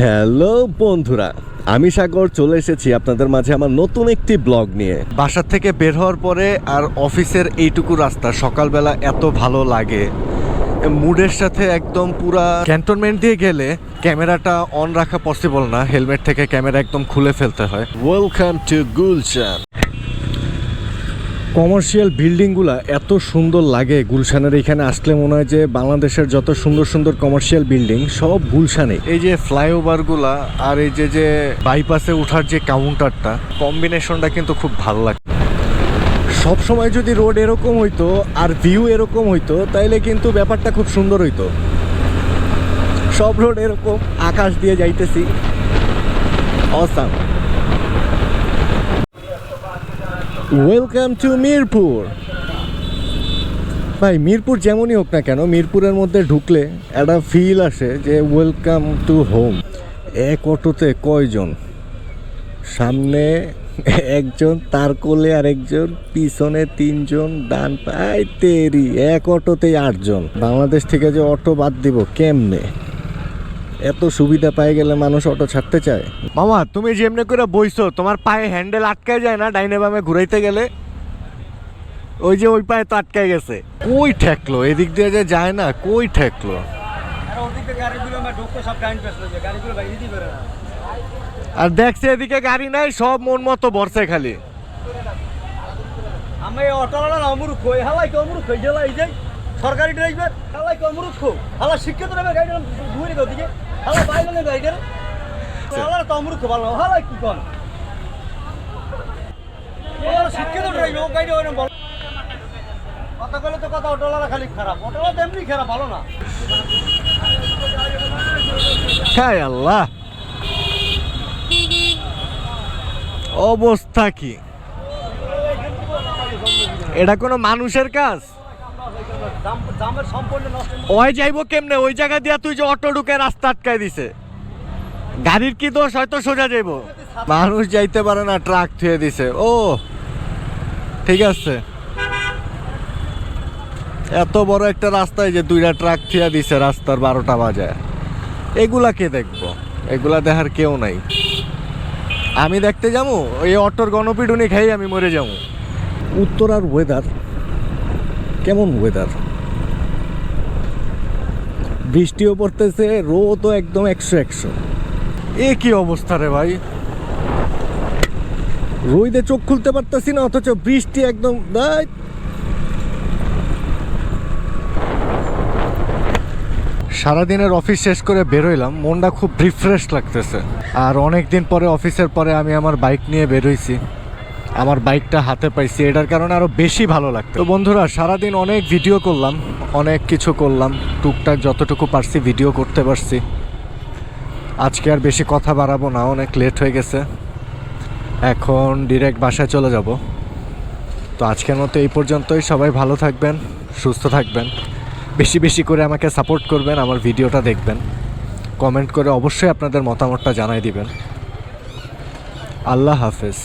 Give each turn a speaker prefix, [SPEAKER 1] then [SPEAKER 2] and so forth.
[SPEAKER 1] Hello বন্ধুরা, আমি সাগর চলে এসেছি আপনাদের মাঝে আমার নতুন একটি ব্লগ নিয়ে। বাসার থেকে বের হওয়ার পরে আর অফিসের এইটুকু রাস্তা, সকালবেলা এত ভালো লাগে। মুডের সাথে একদম পুরা ক্যান্টনমেন্ট দিয়ে গেলে ক্যামেরাটা অন রাখা পসিবল না, হেলমেট থেকে ক্যামেরা একদম খুলে ফেলতে হয়। ওয়েলকাম টু গুলশান কমার্শিয়াল বিল্ডিংগুলা এত সুন্দর লাগে গুলশানের। এখানে আসলে মনে হয় যে বাংলাদেশের যত সুন্দর সুন্দর কমার্শিয়াল বিল্ডিং সব গুলশানে এই যে ফ্লাইওভারগুলা আর এই যে যে বাইপাসে ওঠার যে কাউন্টারটা কম্বিনেশনটা কিন্তু খুব ভালো লাগে সব সময় যদি রোড এরকম হইতো আর ভিউ এরকম হইতো তাইলে কিন্তু ব্যাপারটা খুব সুন্দর হইতো। সব রোড এরকম আকাশ দিয়ে যাইতেছি। অসাম ওয়েলকাম টু মিরপুর ভাই, মিরপুর যেমনই হোক না কেন, মিরপুরের মধ্যে ঢুকলে একটা ফিল আসে যে ওয়েলকাম টু হোম এক অটোতে কয়জন? সামনে একজন, তার কোলে আরেকজন, পিছনে তিনজন, ডান পাই তেরি, এক অটোতেই আটজন। বাংলাদেশ থেকে যে অটো বাদ দিব, কেমনে? এত সুবিধা পাই গেলে মানুষ অটো ছাড়তে চায়। মামা তুমি যেমনি করে বইছো তোমার পায়ে হ্যান্ডেল আটকায় যায় না ডাইনে বামে ঘুরাইতে গেলে? ওই যে ওই পায়ে তো আটকায় গেছে। কই ঠেকলো? এদিক দিয়ে যে যায় না কই ঠেকলো?
[SPEAKER 2] আর ওদিকে গাড়িগুলো আমার ঢুকতে সব টাইম পেস যায় গাড়িগুলো বাইরে দিতে পারে না।
[SPEAKER 1] আর দেখছে এদিকে গাড়ি নাই সব মন মতো ভরছে খালি।
[SPEAKER 2] আমি অটোওয়ালা অমরুখ হই হালাই কি অমরুখ হই এই যে সরকারি ড্রাইভার হালাই কি অমরুখ হো হালা শিক্ষিত ড্রাইভার গাড়ি ঘুরে দাও দিকে হালা বাইরে গাড়ি হালা তো অমরুখ ভালো হালাই কি কোন? শিক্ষিত ড্রাইভার ও গাড়ি ওই বল কথা বলে তো কথা অটোওয়ালা খালি খারাপ, অটোওয়ালা তেমনি খারাপ, ভালো না।
[SPEAKER 1] হ্যাঁ আল্লাহ। অবস্থা কি? এটা কোনো মানুষের কাজ? ওই যাইবো কেমনে? ওই জায়গা দিয়া তুই যে অটো ঢুকে রাস্তা আটকায় দিছে। গাড়ির কি দোষ? হয়তো সোজা যাইবো। মানুষ যাইতে পারে না, ট্রাক থুয়ে দিছে। ও, ঠিক আছে। এত বড় একটা রাস্তায় যে দুইটা ট্রাক থুয়া দিছে রাস্তার বারোটা বাজায় এগুলা কে দেখব? এগুলা দেখার কেউ নাই। আমি দেখতে যাব? এই অটোর গণপিটুনি খাই আমি মরে যাব। উত্তরার ওয়েদার কেমন ওয়েদার বৃষ্টিও পড়তেছে রোদও একদম একশো একশো। এ কি অবস্থা রে ভাই? রোদে চোখ খুলতে পারতেছি না অথচ বৃষ্টি একদম। সারাদিনের অফিস শেষ করে বেরোইলাম মনটা খুব রিফ্রেশ লাগতেছে। আর অনেক দিন পরে অফিসের পরে আমি আমার বাইক নিয়ে বেরোইছি আমার বাইকটা হাতে পাইছি, এটার কারণে আরও বেশি ভালো লাগতো। তো বন্ধুরা, সারাদিন অনেক ভিডিও করলাম, অনেক কিছু করলাম, টুকটাক যতটুকু পারছি ভিডিও করতে পারছি। আজকে আর বেশি কথা বাড়াবো না, অনেক লেট হয়ে গেছে। এখন ডিরেক্ট বাসায় চলে যাব। তো আজকের মতো এই পর্যন্তই, সবাই ভালো থাকবেন, সুস্থ থাকবেন, বেশি বেশি করে আমাকে সাপোর্ট করবেন, আমার ভিডিওটা দেখবেন। কমেন্ট করে অবশ্যই আপনাদের মতামতটা জানাই দিবেন। আল্লাহ হাফেজ।